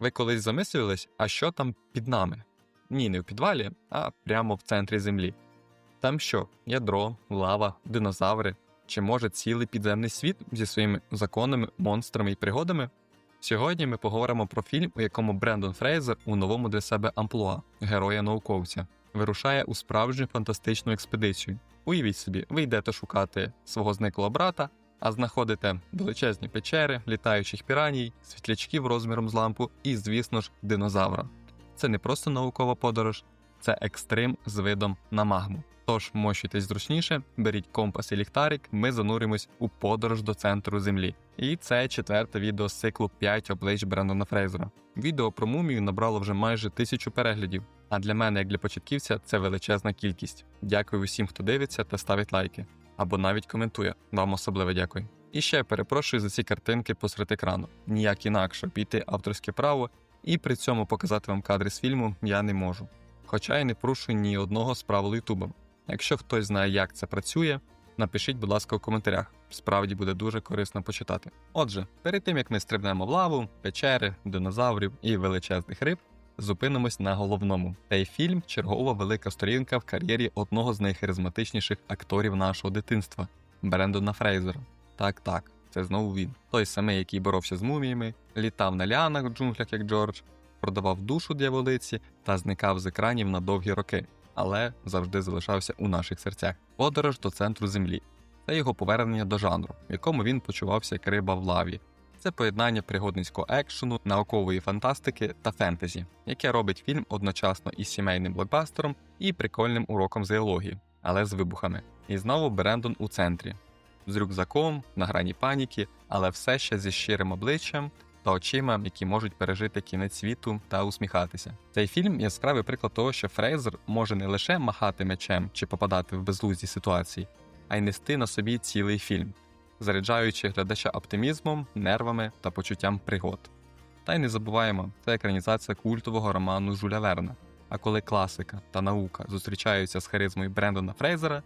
Ви колись замислювались, а що там під нами? Ні, не в підвалі, а прямо в центрі землі. Там що? Ядро, лава, динозаври, чи може цілий підземний світ зі своїми законами, монстрами і пригодами? Сьогодні ми поговоримо про фільм, у якому Брендон Фрейзер у новому для себе амплуа героя-науковця вирушає у справжню фантастичну експедицію. Уявіть собі, ви йдете шукати свого зниклого брата, а знаходите величезні печери, літаючих піраній, світлячків розміром з лампу і, звісно ж, динозавра. Це не просто наукова подорож, це екстрим з видом на магму. Тож мощуйтесь зручніше, беріть компас і ліхтарик, ми зануримось у подорож до центру землі. І це четверте відео з циклу 5 облич Брендона Фрейзера. Відео про мумію набрало вже майже тисячу переглядів. А для мене, як для початківця, це величезна кількість. Дякую усім, хто дивиться та ставить лайки, або навіть коментує. Вам особливо дякую. І ще перепрошую за ці картинки посеред екрану. Ніяк інакше обійти авторське право і при цьому показати вам кадри з фільму я не можу. Хоча я не порушую ні одного з правил Ютуба. Якщо хтось знає, як це працює, напишіть, будь ласка, у коментарях. Справді буде дуже корисно почитати. Отже, перед тим як ми стрибнемо в лаву, печери, динозаврів і величезних риб, зупинимось на головному. Цей фільм чергова велика сторінка в кар'єрі одного з найхаризматичніших акторів нашого дитинства Брендона Фрейзера. Так, так, це знову він. Той самий, який боровся з муміями, літав на ліанах в джунглях, як Джордж, продавав душу дьяволиці та зникав з екранів на довгі роки, але завжди залишався у наших серцях. Подорож до центру землі. Це його повернення до жанру, в якому він почувався як риба в лаві. Це поєднання пригодницького екшену, наукової фантастики та фентезі, яке робить фільм одночасно із сімейним блокбастером і прикольним уроком зоології, але з вибухами. І знову Брендон у центрі, з рюкзаком, на грані паніки, але все ще зі щирим обличчям та очима, які можуть пережити кінець світу та усміхатися. Цей фільм яскравий приклад того, що Фрейзер може не лише махати мечем чи попадати в безлузді ситуації, а й нести на собі цілий фільм, заряджаючи глядача оптимізмом, нервами та почуттям пригод. Та й не забуваємо, це екранізація культового роману Жуля Верна. А коли класика та наука зустрічаються з харизмою Брендона Фрейзера,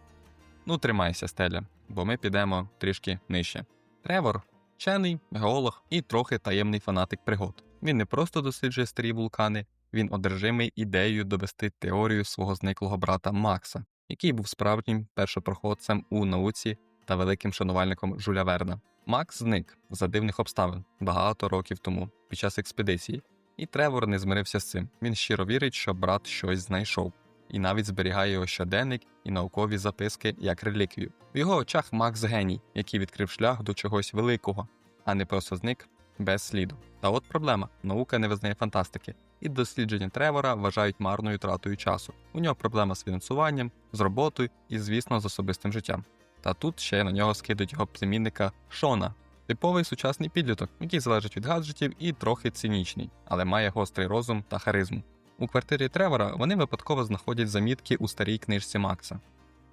ну тримайся, стеля, бо ми підемо трішки нижче. Тревор вчений, геолог і трохи таємний фанатик пригод. Він не просто досліджує старі вулкани, він одержимий ідеєю довести теорію свого зниклого брата Макса, який був справжнім першопроходцем у науці та великим шанувальником Жуля Верна. Макс зник за дивних обставин багато років тому під час експедиції, і Тревор не змирився з цим. Він щиро вірить, що брат щось знайшов, і навіть зберігає його щоденник і наукові записки як реліквію. В його очах Макс геній, який відкрив шлях до чогось великого, а не просто зник без сліду. Та от проблема: наука не визнає фантастики, і дослідження Тревора вважають марною тратою часу. У нього проблема з фінансуванням, з роботою і, звісно, з особистим життям. Та тут ще на нього скидуть його племінника Шона, типовий сучасний підліток, який залежить від гаджетів і трохи цинічний, але має гострий розум та харизму. У квартирі Тревора вони випадково знаходять замітки у старій книжці Макса,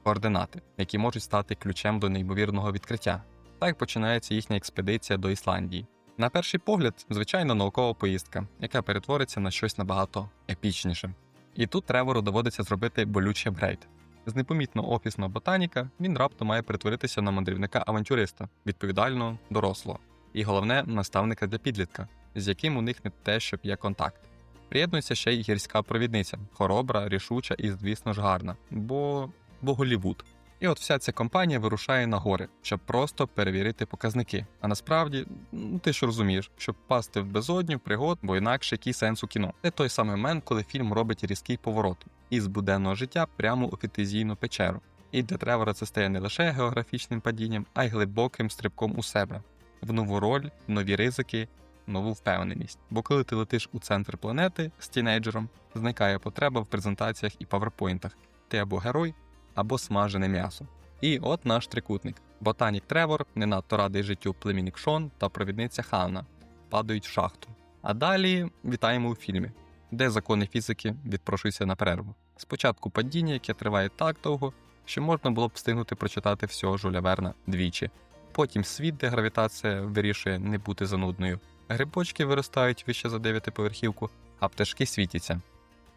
координати, які можуть стати ключем до неймовірного відкриття. Так починається їхня експедиція до Ісландії. На перший погляд, звичайно, наукова поїздка, яка перетвориться на щось набагато епічніше. І тут Тревору доводиться зробити болючий апгрейд. З непомітно офісного ботаніка він раптом має перетворитися на мандрівника-авантюриста, відповідального, дорослого, і головне наставника для підлітка, з яким у них не те, щоб є контакт. Приєднується ще й гірська провідниця, хоробра, рішуча і, звісно ж, гарна, бо бо Голівуд. І от вся ця компанія вирушає на гори, щоб просто перевірити показники. А насправді, ну, ти ж розумієш, щоб пасти в безодню, пригод, бо інакше який сенс у кіно. Це той самий момент, коли фільм робить різкий поворот із буденного життя прямо у фітезійну печеру. І для Тревора це стає не лише географічним падінням, а й глибоким стрибком у себе, в нову роль, нові ризики, нову впевненість. Бо коли ти летиш у центр планети з тінейджером, зникає потреба в презентаціях і паверпойнтах. Ти або герой, або смажене м'ясо. І от наш трикутник. Ботанік Тревор, не надто радий життю племінник Шон та провідниця Ханна падають в шахту. А далі вітаємо у фільмі, де закони фізики відпрошуються на перерву. Спочатку падіння, яке триває так довго, що можна було б встигнути прочитати всього Жуля Верна двічі. Потім світ, де гравітація вирішує не бути занудною. Грибочки виростають вище за дев'ятиповерхівку, а пташки світяться,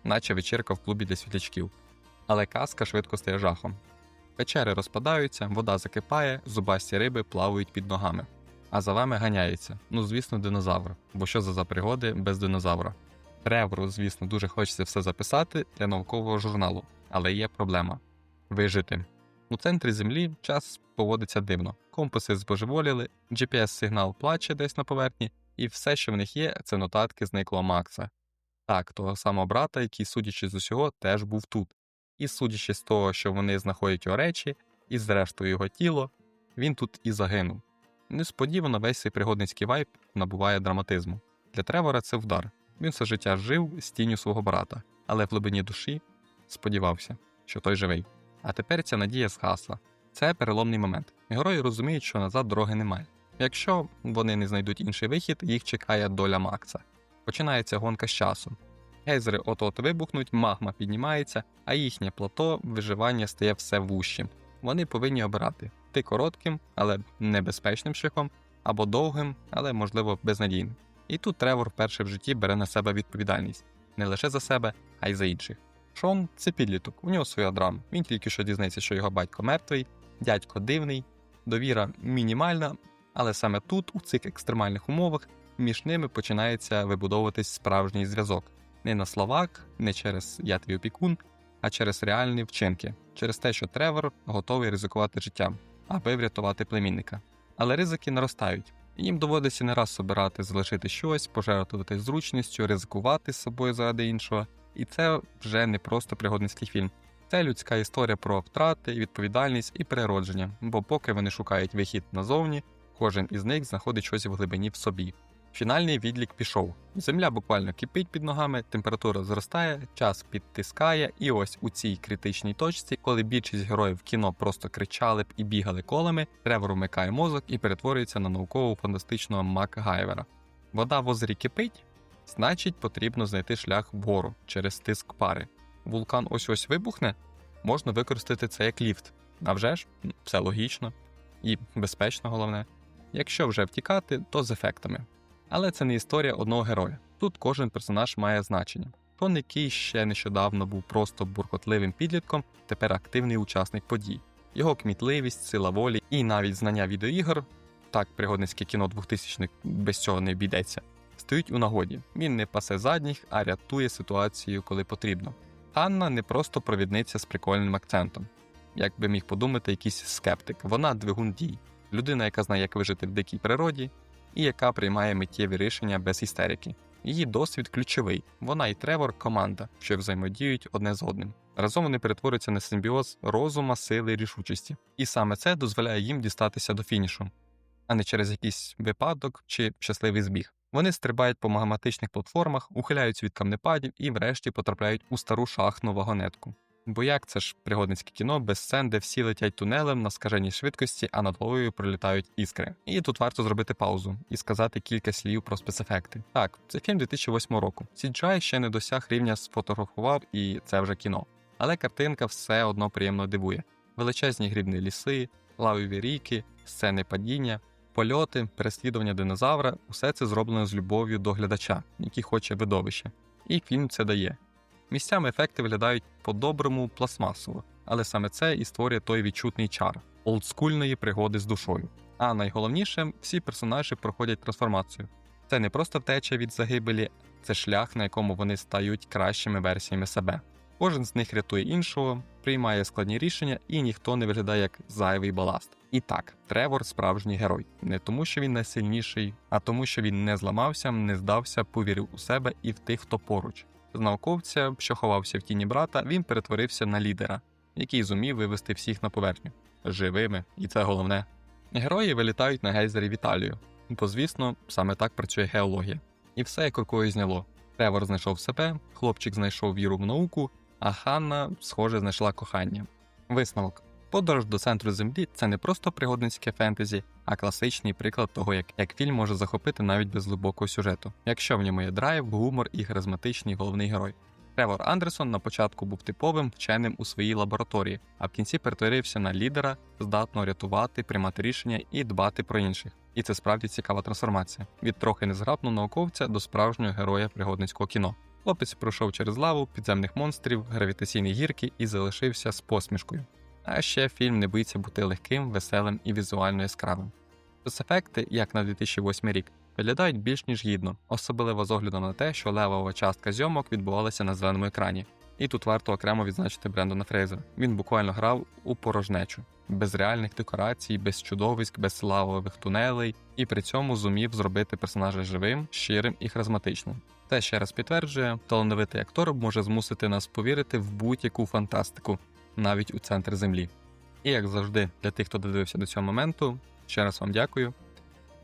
наче вечірка в клубі для світлячків. Але казка швидко стає жахом. Печери розпадаються, вода закипає, зубасті риби плавають під ногами. а за вами ганяється. Ну, звісно, динозавр. Бо що за за пригоди без динозавра? Тревору, звісно, дуже хочеться все записати для наукового журналу, але є проблема вижити. У центрі землі час поводиться дивно. Компаси збожеволіли, GPS-сигнал плаче десь на поверхні, і все, що в них є, це нотатки зниклого Макса. Так, того самого брата, який, судячи з усього, теж був тут. І судячи з того, що вони знаходять його речі, і зрештою його тіло, він тут і загинув. Несподівано весь цей пригодницький вайб набуває драматизму. Для Тревора це вдар. Він все життя жив з тінню свого брата, але в глибині душі сподівався, що той живий. А тепер ця надія згасла. Це переломний момент. Герої розуміють, що назад дороги немає. Якщо вони не знайдуть інший вихід, їх чекає доля Макса. Починається гонка з часом. Гейзери от-от вибухнуть, магма піднімається, а їхнє плато виживання стає все вущим. Вони повинні обирати ти коротким, але небезпечним шляхом, або довгим, але можливо безнадійним. І тут Тревор вперше в житті бере на себе відповідальність не лише за себе, а й за інших. Шон це підліток, у нього своя драма. Він тільки що дізнається, що його батько мертвий, дядько дивний, довіра мінімальна, але саме тут, у цих екстремальних умовах, між ними починається вибудовуватись справжній зв'язок. Не на словак, не через я твій опікун, а через реальні вчинки, через те, що Тревор готовий ризикувати життям, аби врятувати племінника. Але ризики наростають. Їм доводиться не раз обирати залишити щось, пожертвувати зручністю, ризикувати з собою заради іншого. І це вже не просто пригодницький фільм. Це людська історія про втрати, відповідальність і переродження, бо поки вони шукають вихід назовні, кожен із них знаходить щось в глибині в собі. Фінальний відлік пішов. Земля буквально кипить під ногами, температура зростає, час підтискає, і ось у цій критичній точці, коли більшість героїв кіно просто кричали б і бігали колами, Тревор вмикає мозок і перетворюється на науково фантастичного Макгайвера. Вода в озері кипить, значить, потрібно знайти шлях вгору через тиск пари. Вулкан ось ось вибухне, можна використати це як ліфт. А вже ж, все логічно і безпечно головне. Якщо вже втікати, то з ефектами. Але це не історія одного героя. Тут кожен персонаж має значення. Тон, який ще нещодавно був просто буркотливим підлітком, тепер активний учасник подій. Його кмітливість, сила волі і навіть знання відеоігор, так пригодницьке кіно 2000-х без цього не обійдеться, стають у нагоді. Він не пасе задніх, а рятує ситуацію, коли потрібно. Анна не просто провідниця з прикольним акцентом, як би міг подумати якийсь скептик. Вона двигун дій, людина, яка знає, як вижити в дикій природі, і яка приймає миттєві рішення без істерики. Її досвід ключовий. Вона і Тревор команда, що взаємодіють одне з одним. Разом вони перетворюються на симбіоз розума, сили і рішучості. І саме це дозволяє їм дістатися до фінішу, а не через якийсь випадок чи щасливий збіг. Вони стрибають по магматичних платформах, ухиляються від камнепадів і, врешті, потрапляють у стару шахтну вагонетку. Бо як це ж пригодницьке кіно без сцен, де всі летять тунелем на скаженій швидкості, а над головою пролітають іскри. І тут варто зробити паузу і сказати кілька слів про спецефекти. Так, це фільм 2008 року. CGI ще не досяг рівня сфотографував, і це вже кіно. Але картинка все одно приємно дивує: величезні грібні ліси, лавові ріки, сцени падіння. Польоти, переслідування динозавра усе це зроблено з любов'ю до глядача, який хоче видовище. І фільм це дає. Місцями ефекти виглядають по-доброму пластмасово, але саме це і створює той відчутний чар олдскульної пригоди з душою. А найголовніше, всі персонажі проходять трансформацію. Це не просто втеча від загибелі, це шлях, на якому вони стають кращими версіями себе. Кожен з них рятує іншого, приймає складні рішення, і ніхто не виглядає як зайвий баласт. І так, Тревор справжній герой, не тому, що він найсильніший, а тому, що він не зламався, не здався, повірив у себе і в тих, хто поруч. З науковця, що ховався в тіні брата, він перетворився на лідера, який зумів вивести всіх на поверхню живими, і це головне. Герої вилітають на гейзері в Італію, бо, звісно, саме так працює геологія. І все як рукою зняло. Тревор знайшов себе, хлопчик знайшов віру в науку, а Ханна, схоже, знайшла кохання. Висновок. Подорож до центру землі це не просто пригодницьке фентезі, а класичний приклад того, як, як фільм може захопити навіть без глибокого сюжету, якщо в ньому є драйв, гумор і харизматичний головний герой. Тревор Андерсон на початку був типовим вченим у своїй лабораторії, а в кінці перетворився на лідера, здатного рятувати, приймати рішення і дбати про інших. І це справді цікава трансформація від трохи незграбного науковця до справжнього героя пригодницького кіно. Хлопець пройшов через лаву, підземних монстрів, гравітаційні гірки і залишився з посмішкою. А ще фільм не боїться бути легким, веселим і візуально яскравим. Спецефекти, як на 2008 рік, виглядають більш ніж гідно, особливо з огляду на те, що левова частка зйомок відбувалася на зеленому екрані. І тут варто окремо відзначити Брендона Фрейзера. Він буквально грав у порожнечу, без реальних декорацій, без чудовиськ, без лавових тунелей, і при цьому зумів зробити персонажа живим, щирим і харизматичним. Це ще раз підтверджує, талановитий актор може змусити нас повірити в будь-яку фантастику, навіть у центр землі. І як завжди, для тих, хто додивився до цього моменту, ще раз вам дякую.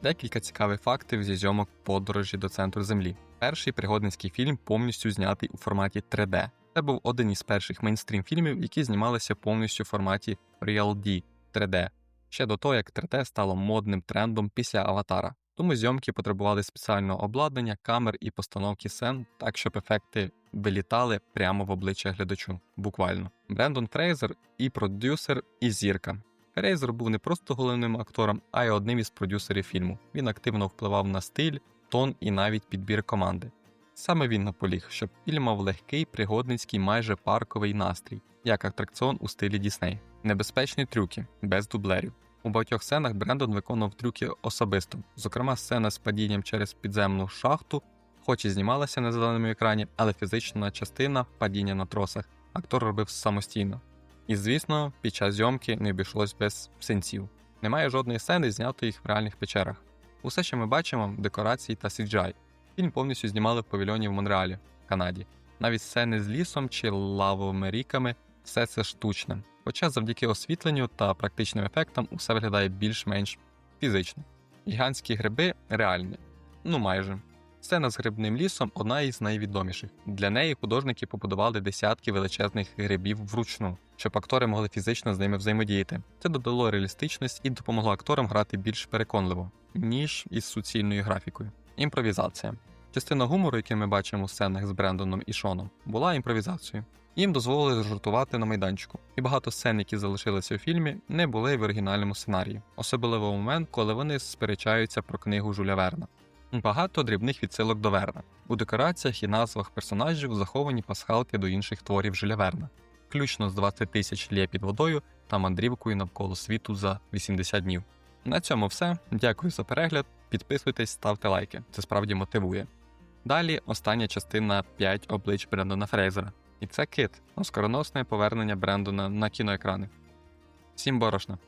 Декілька цікавих фактів зі зйомок подорожі до центру землі. Перший пригодницький фільм повністю знятий у форматі 3D. Це був один із перших мейнстрім фільмів, які знімалися повністю в форматі Real D 3D, ще до того, як 3D стало модним трендом після аватара. Тому зйомки потребували спеціального обладнання, камер і постановки сцен, так щоб ефекти вилітали прямо в обличчя глядачу. Буквально. Брендон Фрейзер і продюсер, і зірка. Фрейзер був не просто головним актором, а й одним із продюсерів фільму. Він активно впливав на стиль, тон і навіть підбір команди. Саме він наполіг, щоб фільм мав легкий, пригодницький, майже парковий настрій, як атракціон у стилі Дісней. Небезпечні трюки без дублерів. У багатьох сценах Брендон виконував трюки особисто, зокрема, сцена з падінням через підземну шахту, хоч і знімалася на зеленому екрані, але фізична частина падіння на тросах актор робив самостійно. І, звісно, під час зйомки не обійшлось без сенсів. Немає жодної сцени, знятої в реальних печерах. Усе, що ми бачимо, декорації та CGI. Фільм повністю знімали в павільйоні в Монреалі, Канаді. Навіть сцени з лісом чи лавовими ріками все це штучне. Хоча завдяки освітленню та практичним ефектам усе виглядає більш-менш фізично. Гігантські гриби реальні, ну майже. Сцена з грибним лісом одна із найвідоміших. Для неї художники побудували десятки величезних грибів вручну, щоб актори могли фізично з ними взаємодіяти. Це додало реалістичність і допомогло акторам грати більш переконливо, ніж із суцільною графікою. Імпровізація. Частина гумору, який ми бачимо у сценах з Брендоном і Шоном, була імпровізацією. Їм дозволили жартувати на майданчику, і багато сцен, які залишилися у фільмі, не були в оригінальному сценарії, особливо в момент, коли вони сперечаються про книгу Жуля Верна. Багато дрібних відсилок до Верна. У декораціях і назвах персонажів заховані пасхалки до інших творів Жуля Верна, включно з 20 тисяч лє під водою та мандрівкою навколо світу за 80 днів. На цьому все. Дякую за перегляд. Підписуйтесь, ставте лайки, це справді мотивує. Далі остання частина 5 облич Брендона Фрейзера. І це кит, оскароносне повернення Брендона на кіноекрани. Всім борошна!